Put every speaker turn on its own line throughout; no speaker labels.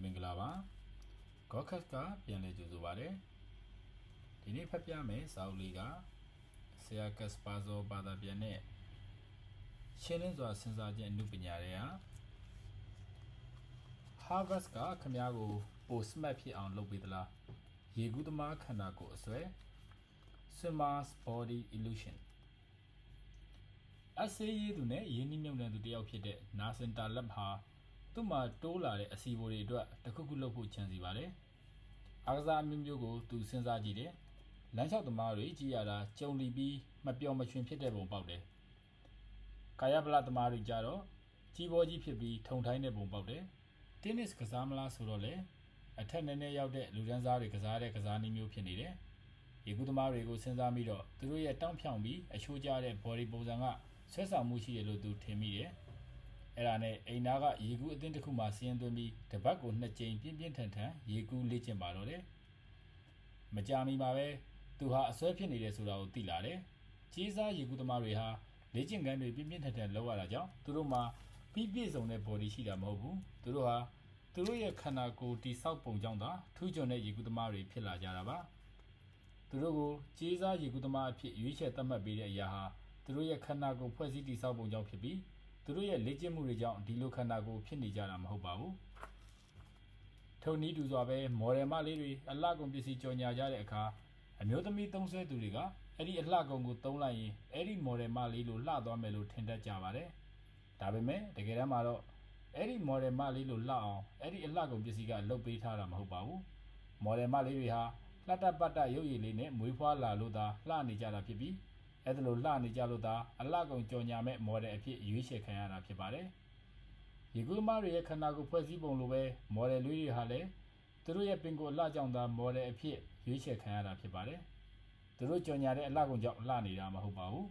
မင်္ဂလာပါဂေါကတ်ကပြန်လည်ကြိုဆိုပါရစေဒီနေ့ဖတ်ပြမယ်စာအုပ်လေးကဆရာကတ်စပါဇိုဘာသာပြန်နဲ့ရှင်းလင်းစွာစဉ်းစားခြင်းအမှုပညာတွေက Harvard ကခမားကိုပိုစမတ်ဖြစ်အောင်လုပ်ပေးသလားရေကူးသမားခန္ဓာကိုယ်အစွဲ Swimmer's Body Illusion အဆေးရည်သူနဲ့ရင်းနှီးမြုပ်နှံသူတစ်ယောက်ဖြစ်တဲ့နာစင်တာလက်ဟာ သူ့မှာတိုးလာတဲ့အစီအပိုတွေအတွက်တစ်ခုခုလုပ်ဖို့ချန်စီပါတယ်။အားကစားအမျိုးမျိုးကိုသူစဉ်းစားကြည့်တယ်။လမ်းလျှောက်သမားတွေကြည်ရတာကြုံလီပြီးမပျော်မရွှင်ဖြစ်တဲ့ပုံပေါက်တယ်။ကာယဗလသမားတွေကြတော့ကြီးပေါ်ကြီးဖြစ်ပြီးထုံထိုင်းတဲ့ပုံပေါက်တယ်။တင်းနစ်ကစားမလားဆိုတော့လေအထက်နည်းနည်းရောက်တဲ့လူဒန်းစားတွေကစားတဲ့ကစားနည်းမျိုးဖြစ်နေတယ်။ရေကူးသမားတွေကိုစဉ်းစားပြီးတော့သူတို့ရဲ့တောင့်ဖြောင်ပြီးအချိုးကျတဲ့ body ပုံစံကဆွဲဆောင်မှုရှိတယ်လို့သူထင်မိတယ်။ အဲ့ဒါနဲ့အိမ်သားကရေကူးအသင်းတစ်ခုမှစီးရင်သွင်းပြီးတပတ်ကိုနှစ်ကြိမ်ပြင်းပြင်းထန်ထန်ရေကူးလေ့ကျင့်ပါတော့တယ်။မကြာမီမှာပဲသူဟာအစွဲဖြစ်နေတယ်ဆိုတာကိုသိလာတယ်။ကြီးစားရေကူးသမားတွေဟာလေ့ကျင့်ခန်းတွေပြင်းပြင်းထန်ထန်လုပ်ရတာကြောင့်သူတို့မှာပြီးပြည့်စုံတဲ့ body ရှိတာမဟုတ်ဘူး။သူတို့ဟာသူတို့ရဲ့ခန္ဓာကိုယ်တိဆောက်ပုံကြောင့်သာထူးချွန်တဲ့ရေကူးသမားတွေဖြစ်လာကြတာပါ။သူတို့ကိုကြီးစားရေကူးသမားအဖြစ်ရွေးချယ်သတ်မှတ်ပေးတဲ့အရာဟာသူတို့ရဲ့ခန္ဓာကိုယ်ဖွဲ့စည်းတည်ဆောက်ပုံကြောင့်ဖြစ်ပြီး သူတို့ရဲ့လေ့ကျင့်မှုတွေကြောင့်ဒီလိုခန္ဓာကိုယ်ဖြစ်နေကြတာမဟုတ်ပါဘူး။ထုံနည်းတူစွာပဲမော်ဒယ်မလေးတွေအလှကုန်ပစ္စည်းကြော်ညာကြတဲ့အခါအမျိုးသမီးသုံးဆွဲသူတွေကအဲ့ဒီအလှကုန်ကိုသုံးလိုက်ရင်အဲ့ဒီမော်ဒယ်မလေးလိုလှသွားမယ်လို့ထင်တတ်ကြပါတယ်။ဒါပေမဲ့တကယ်တမ်းမှာတော့အဲ့ဒီမော်ဒယ်မလေးလိုလှအောင်အဲ့ဒီအလှကုန်ပစ္စည်းကလုတ်ပေးထားတာမဟုတ်ပါဘူး။မော်ဒယ်မလေးတွေဟာလှတပတ်တရုပ်ရည်လေးနဲ့မွေးဖွားလာလို့သာလှနေကြတာဖြစ်ပြီး အဲ့ဒါလိုလှနေကြလို့သာအလှကုန်ကြော်ညာမဲ့မော်ဒယ်အဖြစ်ရွေးချယ်ခံရတာဖြစ်ပါတယ်။ရေကူးမတွေရဲ့ခန္ဓာကိုယ်ဖွဲ့စည်းပုံလိုပဲမော်ဒယ်လေးတွေဟာလည်းသူတို့ရဲ့ပင်ကိုအလှကြောင့်သာမော်ဒယ်အဖြစ်ရွေးချယ်ခံရတာဖြစ်ပါတယ်။သူတို့ကြော်ညာတဲ့အလှကုန်ကြောင့်လှနေတာမဟုတ်ပါဘူး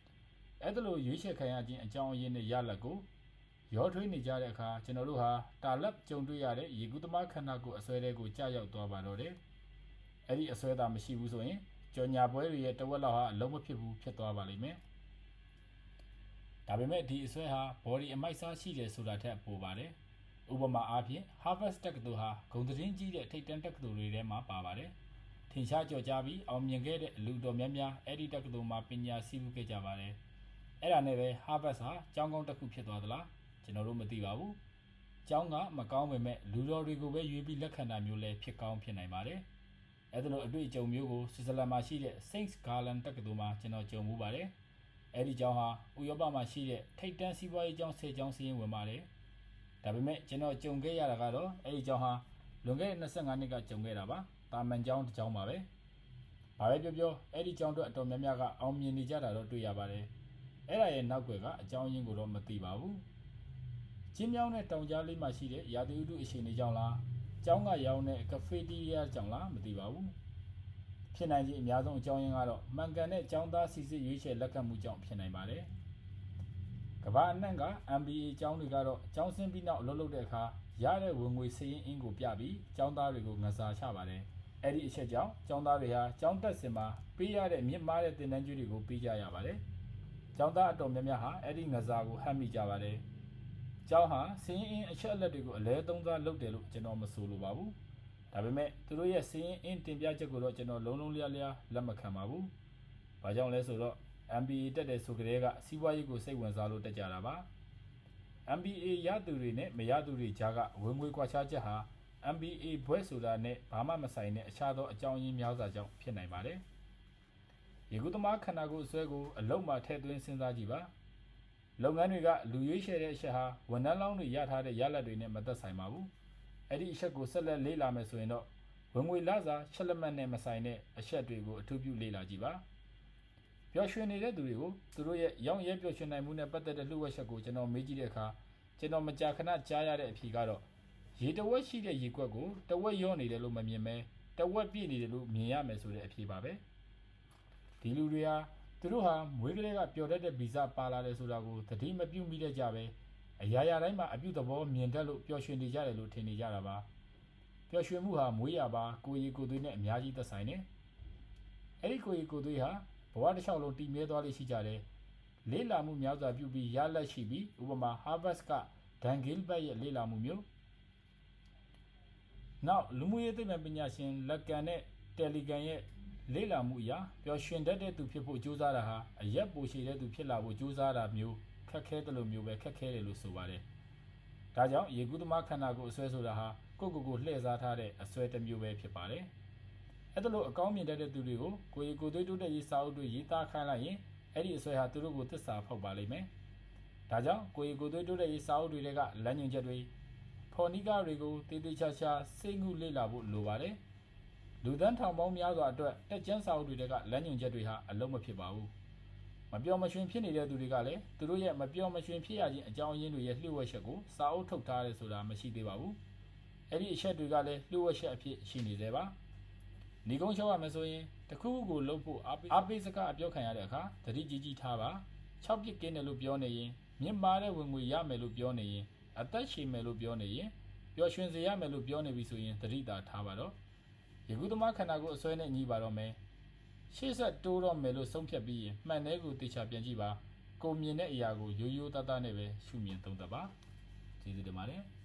။အဲ့ဒါလိုရွေးချယ်ခံရခြင်းအကြောင်းအရင်းနဲ့ရလက်ကိုရောထွေးနေကြတဲ့အခါကျွန်တော်တို့ဟာတာလက်ကြုံတွေ့ရတဲ့ရေကူးသမားခန္ဓာကိုယ်အစွဲတွေကိုကြာရောက်သွားပါတော့တယ်။အဲ့ဒီအစွဲသာမရှိဘူးဆိုရင် ကြော်ညာပွဲတွေရဲ့တဝက်လောက်ဟာအလုံးမဖြစ်ဘူးဖြစ်သွားပါလိမ့်မယ်။ဒါပေမဲ့ဒီအစွဲဟာ body အမိုက်စားရှိတယ်ဆိုတာထက်ပိုပါတယ်။ဥပမာအားဖြင့် Harvard တက္ကသိုလ်ဟာဂုံသတင်းကြီးတဲ့ထိပ်တန်းတက္ကသိုလ်တွေထဲမှာပါပါတယ်။ထင်ရှားကြော်ကြားပြီးအောင်မြင်ခဲ့တဲ့လူတော်များများအဲ့ဒီတက္ကသိုလ်မှာပညာစီးပူးခဲ့ကြပါတယ်။အဲ့ဒါနဲ့ပဲ Harvard ဟာကျောင်းကောင်းတစ်ခုဖြစ်သွားသလားကျွန်တော်တို့မသိပါဘူး။ကျောင်းကမကောင်းပေမဲ့လူတော်တွေကိုပဲရွေးပြီးလက်ခံတာမျိုးလည်းဖြစ်ကောင်းဖြစ်နိုင်ပါတယ်။ အဲ့ဒါလိုအတွေ့အကြုံမျိုးကိုဆွစ်ဇာလန်မှာရှိတဲ့ Saint Gallen တက္ကသိုလ်မှာကျွန်တော်ကြုံမှုပါတယ်။အဲ့ဒီကျောင်းဟာဥရောပမှာရှိတဲ့ထိပ်တန်းစီးပွားရေးကျောင်း၁၀ကျောင်းစီးရင်ဝင်ပါတယ်။ဒါပေမဲ့ကျွန်တော်ကြုံခဲ့ရတာကတော့အဲ့ဒီကျောင်းဟာလွန်ခဲ့တဲ့25နှစ်ကကြုံခဲ့တာပါ။တာမန်ကျောင်းတစ်ကျောင်းပါပဲ။ဘာပဲပြောပြောအဲ့ဒီကျောင်းတော့အတော်များများကအောင်မြင်နေကြတာတော့တွေ့ရပါတယ်။အဲ့ဒါရဲ့နောက်ွယ်ကအကြောင်းရင်းကိုတော့မသိပါဘူး။ချင်းမြောင်းတဲ့တောင်ကြားလေးမှာရှိတဲ့ရာသီဥတုအခြေအနေကြောင့်လား ကျောင်းကရောင်းတဲ့ကဖေတီးရီးယားကြောင့်လားမသိပါဘူးဖြစ်နိုင်ခြင်းအများဆုံးအကြောင်းရင်းကတော့မှန်ကန်တဲ့ကျောင်းသားစီစစ်ရွေးချယ်လက်ခံမှုကြောင့်ဖြစ်နိုင်ပါတယ်ကမ္ဘာအနှံ့က MBA ကျောင်းတွေကတော့ကျောင်းဆင်းပြီးနောက်အလုပ်လုပ်တဲ့အခါရတဲ့ဝင်ငွေစည်ရင်းအင်းကိုပြပြီးကျောင်းသားတွေကိုငစားချပါတယ်အဲ့ဒီအချက်ကြောင့်ကျောင်းသားတွေဟာကျောင်းတက်စင်မှာပေးရတဲ့မြင့်မားတဲ့သင်တန်းကျွေးတွေကိုပေးကြရပါတယ်ကျောင်းသားအတော်များများဟာအဲ့ဒီငစားကိုဟတ်မိကြပါတယ် ကျောင်းဟာစင်းအင်းအချက်အလက်တွေကိုအလဲသုံးစားလုပ်တယ်လို့ကျွန်တော်မဆိုလိုပါဘူး။ဒါပေမဲ့သူတို့ရဲ့စင်းအင်းတင်ပြချက်ကိုတော့ကျွန်တော်လုံးလုံးလျားလျားလက်မခံပါဘူး။ဘာကြောင့်လဲဆိုတော့ MBA တက်တဲ့ဆိုကြတဲ့ကစီးပွားရေးကိုစိတ်ဝင်စားလို့တက်ကြတာပါ။ MBA ရသူတွေနဲ့မရသူတွေကြားကဝင်ငွေကွာခြားချက်ဟာ MBA ဘွဲ့ဆိုတာနဲ့ဘာမှမဆိုင်တဲ့အခြားသောအကြောင်းရင်းများစွာကြောင့်ဖြစ်နိုင်ပါတယ်။ရေကူးသမားခန္ဓာကိုယ်အစွဲကိုအလုံးမှထည့်သွင်းစဉ်းစားကြည့်ပါ။ လုပ်ငန်းတွေကလူရွေးချယ်တဲ့အချက်ဟာဝန်ထမ်းလောင်းတွေရထားတဲ့ရလဒ်တွေနဲ့မသက်ဆိုင်ပါဘူးအဲ့ဒီအချက်ကိုဆက်လက်လေ့လာမယ်ဆိုရင်တော့ဝင်ငွေလစာချက်လက်မှတ်နဲ့မဆိုင်တဲ့အချက်တွေကိုအထူးပြုလေ့လာကြည့်ပါပျော်ရွှင်နေတဲ့သူတွေကိုသူတို့ရဲ့ရောင်းရဲပျော်ရွှင်နိုင်မှုနဲ့ပတ်သက်တဲ့လှုပ်ဝက်ချက်ကိုကျွန်တော်မေးကြည့်တဲ့အခါကျွန်တော်မကြာခဏကြားရတဲ့အဖြေကတော့ရေတဝက်ရှိတဲ့ရေကွက်ကိုတဝက်ရောနေတယ်လို့မမြင်မဲတဝက်ပြည့်နေတယ်လို့မြင်ရမယ်ဆိုတဲ့အဖြေပါပဲဒီလူတွေဟာ သူတို့ဟာမွေးကလေးကပျော်တတ်တဲ့ဗီဇပါလာတယ်ဆိုတာကိုသတိမပြုမိတဲ့ကြပဲအရာရာတိုင်းမှာအပြုသဘောမြင်တတ်လို့ပျော်ရွှင်နေကြတယ်လို့ထင်နေကြတာပါပျော်ရွှင်မှုဟာမွေးရပါကိုရီကိုသွေးနဲ့အများကြီးသက်ဆိုင်နေအဲ့ဒီကိုရီကိုသွေးဟာဘဝတစ်လျှောက်လုံးတည်မြဲသွားလိမ့်ရှိကြတယ်လေးလာမှုများစွာပြုပြီးရလက်ရှိပြီးဥပမာ Harvard က Dan Gilbert ရဲ့လေးလာမှုမျိုးနောက်လူမှုရေးသိပ္ပံပညာရှင်လက်ကန်နဲ့တယ်လီကန်ရဲ့ လေ့လာမှုအရာပျော်ရွှင်တတ်တဲ့သူဖြစ်ဖို့ကြိုးစားတာဟာအရက်ပိုရှိတဲ့သူဖြစ်လာဖို့ကြိုးစားတာမျိုးခက်ခဲတယ်လို့မျိုးပဲခက်ခဲတယ်လို့ဆိုပါတယ်။ဒါကြောင့်ရေကူးသမားခန္ဓာကိုယ်အစွဲဆိုတာဟာကိုယ့်ကိုယ်ကိုလှည့်စားထားတဲ့အစွဲတစ်မျိုးပဲဖြစ်ပါတယ်။အဲ့ဒါလို့အကောင်းမြင်တတ်တဲ့သူတွေကိုကိုယ်ရေကိုယ်သွေးတိုးတက်ရေးစာအုပ်တွေရေးသားခိုင်းလိုက်ရင်အဲ့ဒီအစွဲဟာသူတို့ကိုသစ္စာဖောက်ပါလိမ့်မယ်။ဒါကြောင့်ကိုယ်ရေကိုယ်သွေးတိုးတက်ရေးစာအုပ်တွေကလမ်းညွှန်ချက်တွေဖော်နီကာတွေကိုတည်တည်ချာချာစိတ်ငုလေ့လာဖို့လိုပါတယ်။ လူသန်းထောင်ပေါင်းများစွာအတွက်တက်ကျန်းစာအုပ်တွေကလမ်းညွှန်ချက်တွေဟာအလုံးမဖြစ်ပါဘူး။မပြောမရွှင်ဖြစ်နေတဲ့သူတွေကလည်းသူတို့ရဲ့မပြောမရွှင်ဖြစ်ရခြင်းအကြောင်းအရင်းတွေရဲ့လျှို့ဝှက်ချက်ကိုစာအုပ်ထုတ်ထားတယ်ဆိုတာမရှိသေးပါဘူး။အဲ့ဒီအချက်တွေကလည်းလျှို့ဝှက်ချက်အဖြစ်ရှိနေသေးပါ။ညီကုန်းလျှောက်ရမယ်ဆိုရင်တစ်ခုခုကိုလုပ်ဖို့အားပေးအားပေးစကားအပြောခံရတဲ့အခါသတိကြီးကြီးထားပါ။6ပြစ်ကင်းတယ်လို့ပြောနေရင်မြင့်မာတဲ့ဝင်ငွေရမယ်လို့ပြောနေရင်အသက်ရှည်မယ်လို့ပြောနေရင်ပျော်ရွှင်စေရမယ်လို့ပြောနေပြီဆိုရင်သတိသာထားပါတော့။ ယခုသမားခန္ဓာကိုအစွဲနဲ့ညီပါတော့မယ်။ရှေ့ဆက်တိုးတော့မယ်လို့ဆုံးဖြတ်ပြီးရင်မှန်တဲ့ကိုတေချာပြန်ကြည့်ပါ။ကိုမြင်တဲ့အရာကိုရိုးရိုးသားသားနဲ့ပဲရှုမြင်သုံးသပ်ပါ။ကျေးဇူးတင်ပါတယ်။